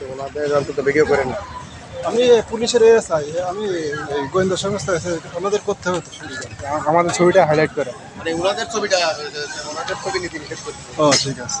তো ওনাদের অন্তত ভিডিও করে না। আমি পুলিশের এসআই আমি এই গোয়েন্দা সংস্থা আছে ওনাদের করতে হবে তো সুবিধা। আমাদের ছবিটা হাইলাইট করে। মানে ওনাদের ছবিটা ওনাদের ছবি নীতি নিষেধ করতে ও ঠিক আছে।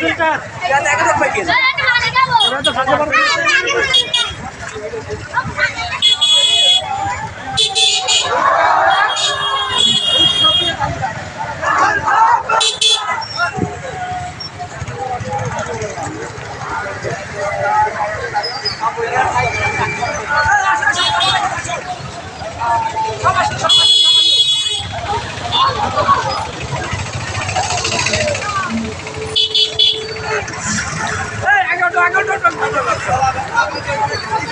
সুলতান সুলতান তো ফাঁকে পারবে শহীদের নামে মুসলমান শহীদের I মুসলমান ঘরে ঘরে চলো সবাই